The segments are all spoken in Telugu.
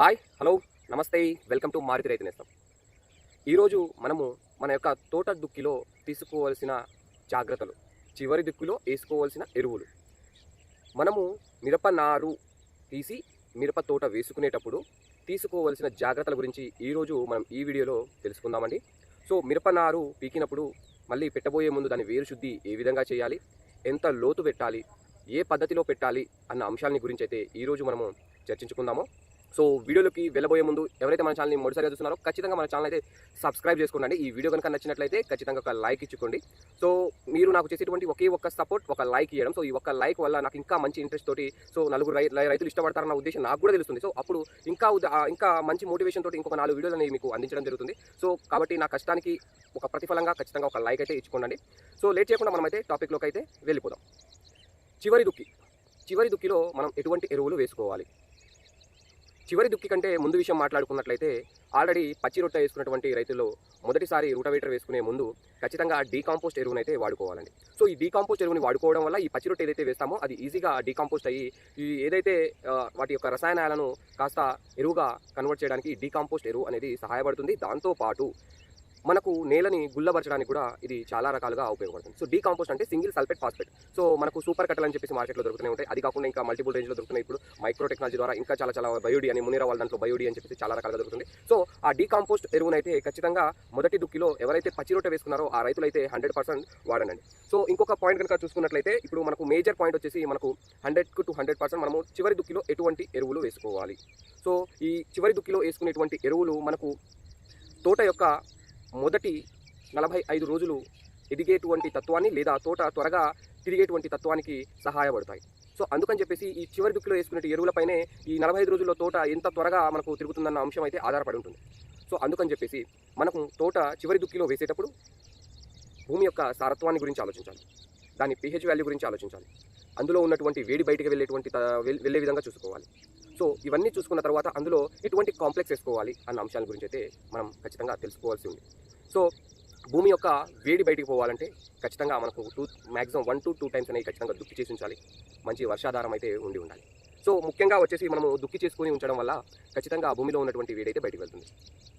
హాయ్ హలో నమస్తే వెల్కమ్ టు మారుతి రైతు నేస్తం. ఈరోజు మనము మన యొక్క తోట దుక్కిలో తీసుకోవాల్సిన జాగ్రత్తలు చివరి దుక్కిలో వేసుకోవాల్సిన ఎరువులు. మనము మిరప నారు తీసి మిరప తోట వేసుకునేటప్పుడు తీసుకోవాల్సిన జాగ్రత్తల గురించి ఈరోజు మనం ఈ వీడియోలో తెలుసుకుందామండి. సో మిరప నారు పీకినప్పుడు మళ్ళీ పెట్టబోయే ముందు దాని వేరు శుద్ధి ఏ విధంగా చేయాలి ఎంత లోతు పెట్టాలి ఏ పద్ధతిలో పెట్టాలి అన్న అంశాలని గురించి అయితే ఈరోజు మనము చర్చించుకుందాము. సో వీడియోలోకి వెళ్ళబోయే ముందు ఎవరైతే మన ఛానల్ని మొదటిసారిగా చూస్తున్నారో ఖచ్చితంగా మన ఛానల్ అయితే సబ్స్క్రైబ్ చేసుకోండి ఈ వీడియో కనుక నచ్చినట్లయితే ఖచ్చితంగా ఒక లైక్ ఇచ్చుకోండి. సో మీరు నాకు చేసేటువంటి ఒకే ఒక్క సపోర్ట్ ఒక లైక్ ఇవ్వడం సో ఈ ఒక్క లైక్ వల్ల నాకు ఇంకా మంచి ఇంట్రెస్ట్ తోటి సో నలుగురు రై రైతులు ఇష్టపడతారన్న ఉద్దేశం నాకు కూడా తెలుస్తుంది. సో అప్పుడు ఇంకా ఇంకా మంచి మోటివేషన్ తోటి ఇంకొక నాలుగు వీడియోలు అనేవి మీకు అందించడం జరుగుతుంది. సో కాబట్టి నా కష్టానికి ఒక ప్రతిఫలంగా ఖచ్చితంగా ఒక లైక్ అయితే ఇచ్చుకోండి సో లేట్ చేయకుండా మనమైతే టాపిక్లోకి అయితే వెళ్ళిపోదాం. చివరి దుక్కి. చివరి దుక్కిలో మనం ఎటువంటి ఎరువులు వేసుకోవాలి? చివరి దుక్కి కంటే ముందు విషయం మాట్లాడుకున్నట్లయితే ఆల్రెడీ పచ్చి రొట్టె వేసుకున్నటువంటి రైతుల్లో మొదటిసారి రూటవేటర్ వేసుకునే ముందు ఖచ్చితంగా డీకాంపోస్ట్ ఎరువును అయితే వాడుకోవాలండి. సో ఈ డీకాంపోస్ట్ ఎరువుని వాడుకోవడం వల్ల ఈ పచ్చి రొట్టె ఏదైతే వేస్తామో అది ఈజీగా డీకాంపోస్ట్ అయ్యి ఈ ఏదైతే వాటి యొక్క రసాయనాలను కాస్త ఎరువుగా కన్వర్ట్ చేయడానికి డీకాంపోస్ట్ ఎరువు అనేది సహాయపడుతుంది. దాంతోపాటు మనకు నేలని గుల్లబరచడానికి కూడా ఇది చాలా రకాలుగా ఉపయోగపడుతుంది. సో డీకాంపోస్ట్ అంటే సింగిల్ సల్ఫేట్ ఫాస్ఫేట్. సో మనకు సూపర్ కట్టలు అని చెప్పేసి మార్కెట్లో దొరుకుతూనే ఉంటాయి. అది కాకుండా ఇంకా మల్టిపుల్ రేంజ్లో దొరుకుతున్నాయి. ఇప్పుడు మైక్రో టెక్నాలజీ ద్వారా ఇంకా చాలా చాలా బయోడి అని మునిరా వాళ్ళ దాంట్లో బయోడి అని చెప్పేసి చాలా రకాలుగా దొరుకుతుంది. సో ఆ డీ కాంపోస్ట్ ఎరువునైతే ఖచ్చితంగా మొదటి దుక్కిలో ఎవరైతే పచ్చి రొట్టె వేసుకున్నారో ఆ రైతులైతే హండ్రెడ్ పర్సెంట్ వాడండి. సో ఇంకొక పాయింట్ కనుక చూసుకున్నట్లయితే ఇప్పుడు మనకు మేజర్ పాయింట్ వచ్చేసి మనకు హండ్రెడ్కు టు హండ్రెడ్ పర్సెంట్ మనము చివరి దుక్కిలో ఎటువంటి ఎరువులు వేసుకోవాలి. సో ఈ చివరి దుక్కిలో వేసుకునేటువంటి ఎరువులు మనకు తోట యొక్క మొదటి నలభై ఐదు రోజులు ఎదిగేటువంటి తత్వాన్ని లేదా తోట త్వరగా తిరిగేటువంటి తత్వానికి సహాయపడతాయి. సో అందుకని చెప్పేసి ఈ చివరి దుక్కిలో వేసుకునే ఎరువులపైనే ఈ నలభై ఐదు రోజుల్లో తోట ఎంత త్వరగా మనకు తిరుగుతుందన్న అంశం అయితే ఆధారపడి ఉంటుంది. సో అందుకని చెప్పేసి మనకు తోట చివరి దుక్కిలో వేసేటప్పుడు భూమి యొక్క సారత్వాన్ని గురించి ఆలోచించాలి. దాని పిహెచ్ వాల్యూ గురించి ఆలోచించాలి. అందులో ఉన్నటువంటి వేడి బయటికి వెళ్ళేటువంటి వెళ్ళే విధంగా చూసుకోవాలి. సో ఇవన్నీ చూసుకున్న తర్వాత అందులో ఎటువంటి కాంప్లెక్స్ వేసుకోవాలి అన్న అంశాల గురించి అయితే మనం ఖచ్చితంగా తెలుసుకోవాల్సి ఉంది. సో భూమి యొక్క వేడి బయటికి పోవాలంటే ఖచ్చితంగా మనకు two maximum one two two times అనేవి ఖచ్చితంగా దుక్కి చేసి ఉంచాలి. మంచి వర్షాధారం అయితే ఉండి ఉండాలి. సో ముఖ్యంగా వచ్చేసి మనము దుక్కి చేసుకుని ఉంచడం వల్ల ఖచ్చితంగా ఆ భూమిలో ఉన్నటువంటి వేడైతే బయటకు వెళ్తుంది.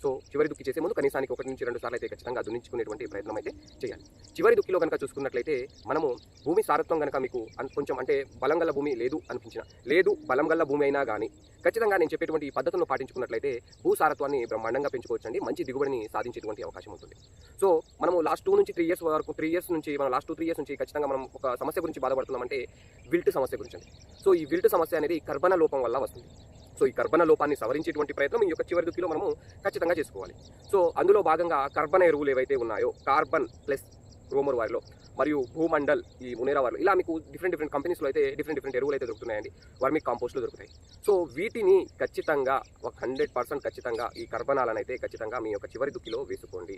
సో చివరి దుక్కి చేసే ముందు కనీసానికి ఒకటి నుంచి రెండు సార్లు అయితే ఖచ్చితంగా దున్నించుకునేటువంటి ప్రయత్నం అయితే చేయాలి. చివరి దుక్కిలో కనుక చూసుకున్నట్లయితే మనము భూమి సారత్వం కనుక మీకు కొంచెం అంటే బలం గల భూమి లేదు అనిపించిన లేదు బలం గల భూమి అయినా కానీ ఖచ్చితంగా నేను చెప్పేటువంటి ఈ పద్ధతులను పాటించుకున్నట్లయితే భూ సారత్వాన్ని బ్రహ్మాండంగా పెంచుకోవచ్చండి మంచి దిగుబడిని సాధించేటువంటి అవకాశం ఉంటుంది. సో మనము లాస్ట్ టూ నుంచి త్రీ ఇయర్స్ వరకు త్రీ ఇయర్స్ నుంచి మనం లాస్ట్ టూ త్రీ ఇయర్స్ నుంచి ఖచ్చితంగా మనం ఒక సమస్య గురించి బాధపడుతున్నామంటే విల్ట్ సమస్య గురించి సో ఈ విల్ట్ సమస్య అనేది కర్బన లోపం వల్ల వస్తుంది. సో ఈ కర్బన లోపాన్ని సవరించేటువంటి ప్రయత్నం ఈ యొక్క చివరి దుక్కిలో మనము ఖచ్చితంగా చేసుకోవాలి. సో అందులో భాగంగా కర్బన ఎరువులు ఏవైతే ఉన్నాయో కార్బన్ ప్లస్ రోమర్ వారిలో మరియు భూమండల్ ఈ మునేరా వారిలో ఇలా మీకు డిఫరెంట్ డిఫరెంట్ కంపెనీస్లో అయితే డిఫరెంట్ డిఫరెంట్ ఎరువులు అయితే దొరుకుతున్నాయండి. వర్మిక్ కాంపోస్ట్లు దొరుకుతాయి. సో వీటిని ఖచ్చితంగా ఒక హండ్రెడ్ పర్సెంట్ ఖచ్చితంగా ఈ కర్బనాలను అయితే ఖచ్చితంగా మీ యొక్క చివరి దుక్కిలో వేసుకోండి.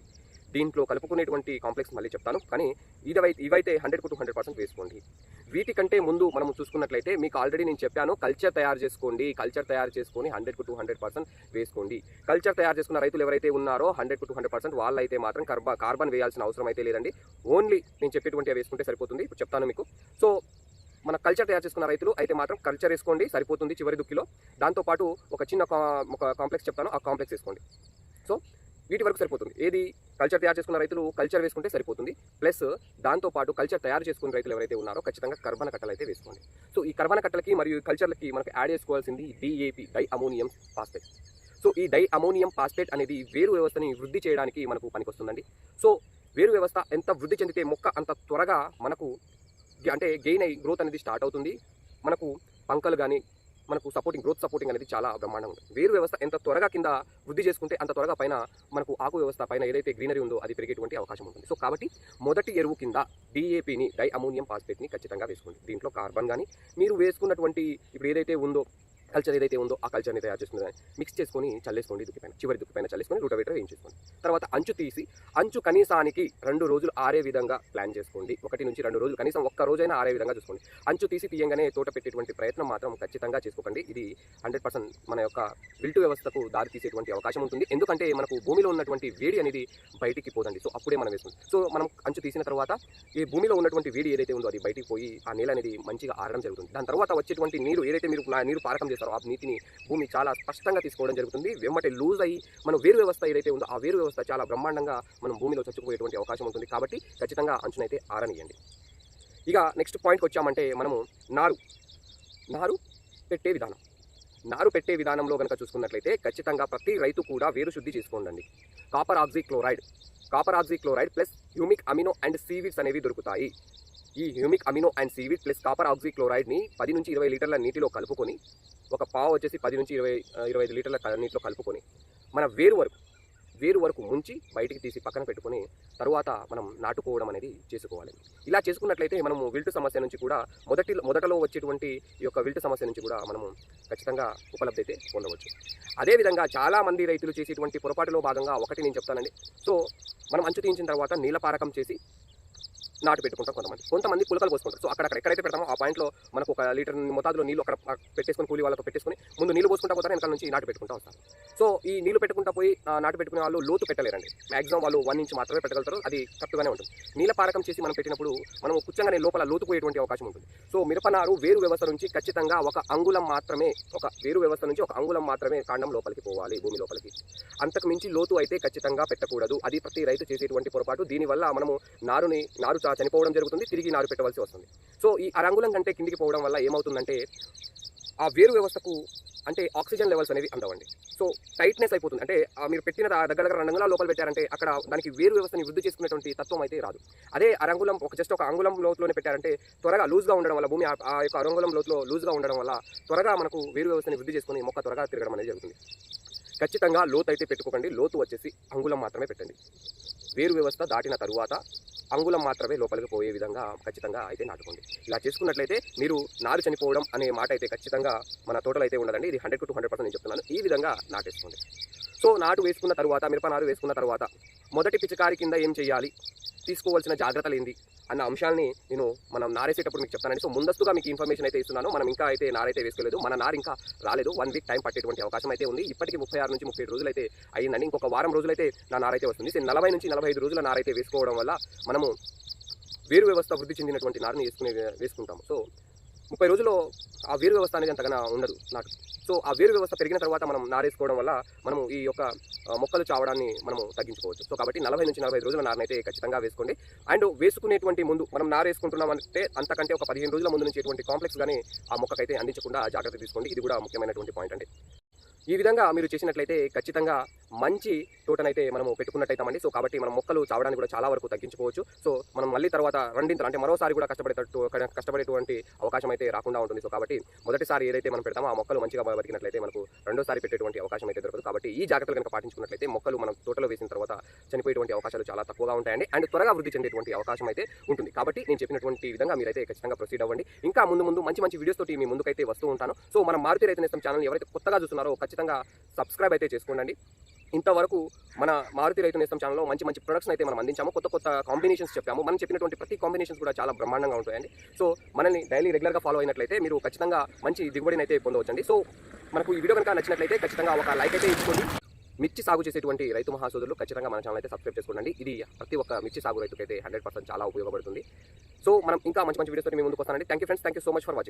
దీంట్లో కలుపుకునేటువంటి కాంప్లెక్స్ మళ్ళీ చెప్తాను. కానీ ఇదవై ఇవైతే హండ్రెడ్ టు హండ్రెడ్ పర్సెంట్ వేసుకోండి. వీటికంటే ముందు మనం చూసుకున్నట్లయితే మీకు ఆల్రెడీ నేను చెప్పాను కల్చర్ తయారు చేసుకోండి కల్చర్ తయారు చేసుకొని హండ్రెడ్ టు హండ్రెడ్ పర్సెంట్ వేసుకోండి. కల్చర్ తయారు చేసుకున్న రైతులు ఎవరైతే ఉన్నారో హండ్రెడ్ టు హండ్రెడ్ పర్సెంట్ వాళ్ళైతే మాత్రం కర్బా కార్బన్ వేయాల్సిన అవసరం అయితే లేదండి. ఓన్లీ నేను చెప్పేటువంటి వేసుకుంటే సరిపోతుంది. ఇప్పుడు చెప్తాను మీకు. సో మన కల్చర్ తయారు చేసుకున్న రైతులు అయితే మాత్రం కల్చర్ వేసుకోండి సరిపోతుంది చివరి దుక్కిలో. దాంతోపాటు ఒక చిన్న ఒక కాంప్లెక్స్ చెప్తాను ఆ కాంప్లెక్స్ వేసుకోండి. సో వీటి వరకు సరిపోతుంది. ఏది కల్చర్ తయారు చేసుకున్న రైతులు కల్చర్ వేసుకుంటే సరిపోతుంది. ప్లస్ దాంతోపాటు కల్చర్ తయారు చేసుకున్న రైతులు ఎవరైతే ఉన్నారో ఖచ్చితంగా కర్బన కట్టలు అయితే వేసుకోండి. సో ఈ కర్బన కట్టలకి మరియు కల్చర్లకి మనకు యాడ్ చేసుకోవాల్సింది DAP di ammonium phosphate so ఈ డై అమోనియం ఫాస్ఫేట్ అనేది వేరు వ్యవస్థని వృద్ధి చేయడానికి మనకు పనికొస్తుందండి. సో వేరు వ్యవస్థ ఎంత వృద్ధి చెందితే మొక్క అంత త్వరగా మనకు అంటే గెయిన్ అయ్యి గ్రోత్ అనేది స్టార్ట్ అవుతుంది. మనకు పంకలు కానీ మనకు సపోర్టింగ్ గ్రోత్ సపోర్టింగ్ అనేది చాలా బ్రహ్మాండంగా ఉంటుంది వేరు వ్యవస్థ ఎంత త్వరగా కింద వృద్ధి చేసుకుంటే అంత త్వరగా పైన మనకు ఆకు వ్యవస్థ పైన ఏదైతే గ్రీనరీ ఉందో అది పెరిగేటువంటి అవకాశం ఉంటుంది. సో కాబట్టి మొదటి ఎరువు కింద డిఏపిని డై అమోనియం ఫాస్ఫేట్ని ఖచ్చితంగా వేసుకోండి. దీంట్లో కార్బన్ కానీ మీరు వేసుకున్నటువంటి ఇప్పుడు ఏదైతే ఉందో కల్చర్ ఏదైతే ఉందో ఆ కల్చర్ని తయారు చేసుకుని మిక్స్ చేసుకొని చల్లేసుకోండి దుక్కిపైన చివరి దుక్కిపైన చల్లేసుకొని రూటవేటర్ వేయించేసుకోండి తర్వాత అంచు తీసి అంచు కనీసానికి రెండు రోజులు ఆరే విధంగా ప్లాన్ చేసుకోండి. ఒకటి నుంచి రెండు రోజులు కనీసం ఒక్క రోజైనా ఆరే విధంగా చూసుకోండి. అంచు తీసి తీయంగానే తోట పెట్టేటువంటి ప్రయత్నం మాత్రం ఖచ్చితంగా చేసుకోకండి. ఇది హండ్రెడ్ పర్సెంట్ మన యొక్క బిల్టు వ్యవస్థకు దారి తీసేటువంటి అవకాశం ఉంటుంది. ఎందుకంటే మనకు భూమిలో ఉన్నటువంటి వేడి అనేది బయటికి పోదండి. సో అప్పుడే మనం వేసుకుంటాం. సో మనం అంచు తీసిన తర్వాత ఈ భూమిలో ఉన్నటువంటి వేడి ఏదైతే ఉందో అది బయటికి పోయి ఆ నీళ్ళు అనేది మంచిగా ఆరడం జరుగుతుంది. దాని తర్వాత వచ్చేటువంటి నీరు ఏదైతే మీరు నీరు పారకం చేస్తారో ఆ నీటిని భూమి చాలా స్పష్టంగా తీసుకోవడం జరుగుతుంది. వెమ్మటి లూజ్ అయ్యి మన వేరు వ్యవస్థ ఏదైతే ఉందో ఆ వేరు వ్యవస్థ చాలా బ్రహ్మాండంగా మనం భూమిలో చచ్చిపోయేటువంటి అవకాశం ఉంటుంది. కాబట్టి ఖచ్చితంగా అంచునైతే ఆరనియండి ఇక నెక్స్ట్ పాయింట్కి వచ్చామంటే మనము నారు. నారు పెట్టే విధానం. నారు పెట్టే విధానంలో కనుక చూసుకున్నట్లయితే ఖచ్చితంగా ప్రతి రైతు కూడా వేరు శుద్ధి చేసుకోండి copper oxy chloride. Copper oxy chloride plus humic amino and seaweeds అనేవి దొరుకుతాయి. ఈ humic amino and seaweed plus copper oxy క్లోరైడ్ని పది నుంచి ఇరవై లీటర్ల నీటిలో కలుపుకొని ఒక పావు వచ్చేసి పది నుంచి ఇరవై ఇరవై ఐదు లీటర్ల నీటిలో కలుపుకొని మన వేరు వరకు వేరు వరకు ముంచి బయటికి తీసి పక్కన పెట్టుకొని తరువాత మనం నాటుకోవడం అనేది చేసుకోవాలి. ఇలా చేసుకున్నట్లయితే మనము విల్టు సమస్య నుంచి కూడా మొదటి మొదటలో వచ్చేటువంటి ఈ యొక్క విల్టు సమస్య నుంచి కూడా మనము ఖచ్చితంగా ఉపలబ్ధి అయితే పొందవచ్చు. అదేవిధంగా చాలామంది రైతులు చేసేటువంటి పొరపాటులో భాగంగా ఒకటి నేను చెప్తానండి. సో మనం అంచు తీయించిన తర్వాత నీళ్ళ పారకం చేసి నాటు పెట్టుకుంటాం కొంతమంది. కొంతమంది పులకలు పోసుకుంటారు. సో అక్కడ ఎక్కడైతే పెడతామో ఆ పాయింట్లో మనకు ఒక లీటర్ మోతాదులో నీళ్ళు అక్కడ పెట్టేసుకుని కూలి వాళ్ళతో పెట్టేసుకుని ముందు నీళ్ళు పోసుకుంటా పోతారు వెనకాల నుంచి నాటు పెట్టుకుంటా వస్తారు. సో ఈ నీళ్ళు పెట్టుకుంటా పోయి నాటు పెట్టుకునే వాళ్ళు లోతు పెట్టలేరండి. మాక్సిమం వాళ్ళు వన్ ఇంచ్ మాత్రమే పెట్టగలుగుతారు. అది కరెక్ట్గానే ఉంటుంది. నీళ్ళ పారకం చేసి మనం పెట్టినప్పుడు మనం కుచ్చంగానే లోపల లోతు పోయేటువంటి అవకాశం ఉంటుంది. సో మిరపనారు వేరు వ్యవస్థ నుంచి ఖచ్చితంగా ఒక అంగుళం మాత్రమే ఒక వేరు వ్యవస్థ నుంచి ఒక అంగుళం మాత్రమే కాండం లోపలికి పోవాలి భూమి లోపలికి. అంతకు మించి లోతు అయితే ఖచ్చితంగా పెట్టకూడదు. అది ప్రతి రైతు చేసేటువంటి పొరపాటు. దీనివల్ల మనము నారుని నారు చనిపోవడం జరుగుతుంది తిరిగి నారు పెట్టవలసి వస్తుంది. సో ఈ అరంగుళం కంటే కిందికి పోవడం వల్ల ఏమవుతుందంటే ఆ వేరు వ్యవస్థకు అంటే ఆక్సిజన్ లెవెల్స్ అనేవి అందవండి. సో టైట్నెస్ అయిపోతుంది. అంటే ఆ మీరు పెట్టిన దగ్గర దగ్గర రెండు అంగుళాల లోపల పెట్టారంటే అక్కడ దానికి వేరు వ్యవస్థని వృద్ధి చేసుకునేటువంటి తత్వం అయితే రాదు. అదే అరంగుళం ఒక జస్ట్ ఒక అంగుళం లోతులోనే పెట్టారంటే త్వరగా లూజ్గా ఉండడం వల్ల భూమి ఆ- యొక్క అరంగుళం లోతులో లూజ్గా ఉండడం వల్ల త్వరగా మనకు వేరు వ్యవస్థని వృద్ధి చేసుకుని మొక్క త్వరగా తిరగడం అనేది జరుగుతుంది. ఖచ్చితంగా లోతు అయితే పెట్టుకోకండి. లోతు వచ్చేసి అంగుళం మాత్రమే పెట్టండి. వేరు వ్యవస్థ దాటిన తరువాత అంగుళం మాత్రమే లోపలికి పోయే విధంగా ఖచ్చితంగా అయితే నాటుకోండి. ఇలా చేసుకున్నట్లయితే మీరు నారు చనిపోవడం అనే మాట అయితే ఖచ్చితంగా మన తోటలో అయితే ఉండదండి ఇది హండ్రెడ్ టు హండ్రెడ్ పర్సెంట్ నేను చెప్తున్నాను. ఈ విధంగా నాటేసుకోండి. సో నాటు వేసుకున్న తర్వాత మిరప నారు వేసుకున్న తర్వాత మొదటి పిచికారి కింద ఏం చేయాలి? తీసుకోవాల్సిన జాగ్రత్తలు ఏంది? అన్న అంశాలని నేను మనం నారేసేటప్పుడు మీకు చెప్తానండి. సో ముందస్తుగా మీకు ఇన్ఫర్మేషన్ అయితే ఇస్తున్నాను. మనం ఇంకా అయితే నారైతే వేసుకోలేదు. మన నారు ఇంకా రాలేదు. వన్ వీక్ టైం పట్టేటువంటి అవకాశం అయితే ఉంది. ఇప్పటికి ముప్పై ఆరు నుంచి ముప్పై రోజులు అయితే అయ్యిందండి. ఇంకొక వారం రోజులైతే నా నారైతే వస్తుంది. సో నలభై నుంచి నలభై ఐదు రోజుల నారైతే వేసుకోవడం వల్ల మనము వేరు వ్యవస్థ వృద్ధి చెందినటువంటి నారుని వేసుకునే వేసుకుంటాము. సో ముప్పై రోజుల్లో ఆ వేరు వ్యవస్థ అనేది అంతగా ఉండదు నాకు. సో ఆ వేరు వ్యవస్థ పెరిగిన తర్వాత మనం నారేసుకోవడం వల్ల మనము ఈ యొక్క మొక్కలు చావడాన్ని మనము తగ్గించుకోవచ్చు. సో కాబట్టి నలభై నుంచి నలభై రోజుల నారనైతే ఖచ్చితంగా వేసుకోండి. అండ్ వేసుకునేటువంటి ముందు మనం నారేసుకుంటున్నాం అంటే అంతకంటే ఒక పదిహేను రోజుల ముందు నుంచి ఎటువంటి కాంప్లెక్స్ కానీ ఆ మొక్కకైతే అందించకుండా జాగ్రత్త తీసుకోండి. ఇది కూడా ముఖ్యమైనటువంటి పాయింట్ అండి. ఈ విధంగా మీరు చేసినట్లయితే ఖచ్చితంగా మంచి తోటనైతే మనము పెట్టుకున్నట్టయితామండి. సో కాబట్టి మనం మొక్కలు చావడానికి కూడా చాలా వరకు తగ్గించుకోవచ్చు. సో మనం మళ్ళీ తర్వాత రెండింతలు అంటే మరోసారి కూడా కష్టపడేటట్టు కష్టపడేటువంటి అవకాశం అయితే రాకుండా ఉంటుంది. సో కాబట్టి మొదటిసారి ఏదైతే మనం పెడతామో ఆ మొక్కలు మంచిగా బతికినట్లయితే మనకు రెండోసారి పెట్టేటువంటి అవకాశం అయితే దొరకదు. కాబట్టి ఈ జాగ్రత్తలు కనుక పాటించుకున్నట్లయితే మొక్కలు మనం తోటలో వేసిన తర్వాత చనిపోయేటువంటి అవకాశాలు చాలా తక్కువగా ఉంటాయండి. అండ్ త్వరగా వృద్ధి చెందేటువంటి అవకాశం అయితే ఉంటుంది. కాబట్టి నేను చెప్పినటువంటి విధంగా మీరైతే ఖచ్చితంగా ప్రొసీడ్ అవ్వండి. ఇంకా ముందు ముందు మంచి మంచి వీడియోస్ తోటి మీ ముందుకైతే వస్తూ ఉంటాను. సో మనం మారుతి రైతు నేస్తం ఛానల్ ఎవరైతే కొత్తగా చూస్తున్నారో ఖచ్చితంగా సబ్స్క్రైబ్ అయితే చేసుకోండి ఇంతవరకు మన మారుతి రైతు నేస్తం ఛానల్లో మంచి మంచి ప్రొడక్ట్స్ అయితే మనం అందించాము. కొత్త కొత్త కాంబినేషన్స్ చెప్పాము. మనం చెప్పినటువంటి ప్రతి కాంబినేషన్స్ కూడా చాలా బ్రహ్మాండంగా ఉంటాయండి. సో మనల్ని డైలీ రెగ్యులర్గా ఫాలో అయినట్లయితే మీరు ఖచ్చితంగా మంచి దిగుబడిని అయితే పొందవచ్చండి. సో మనకు ఈ వీడియో కనుక నచ్చినట్లయితే ఖచ్చితంగా ఒక లైక్ అయితే ఇచ్చుకోండి. మిర్చి సాగు చేసేటువంటి రైతు మహాసోదరులు ఖచ్చితంగా మన ఛానల్ అయితే సబ్స్క్రైబ్ చేసుకోండి ఇది ప్రతి ఒక్క మిర్చి సాగు రైతుకైతే హండ్రెడ్ పర్సెంట్ చాలా ఉపయోగపడుతుంది. సో మనం ఇంకా మంచి మంచి వీడియోస్ మీ ముందుకు వస్తానండి. Thank you friends thank you so much for watching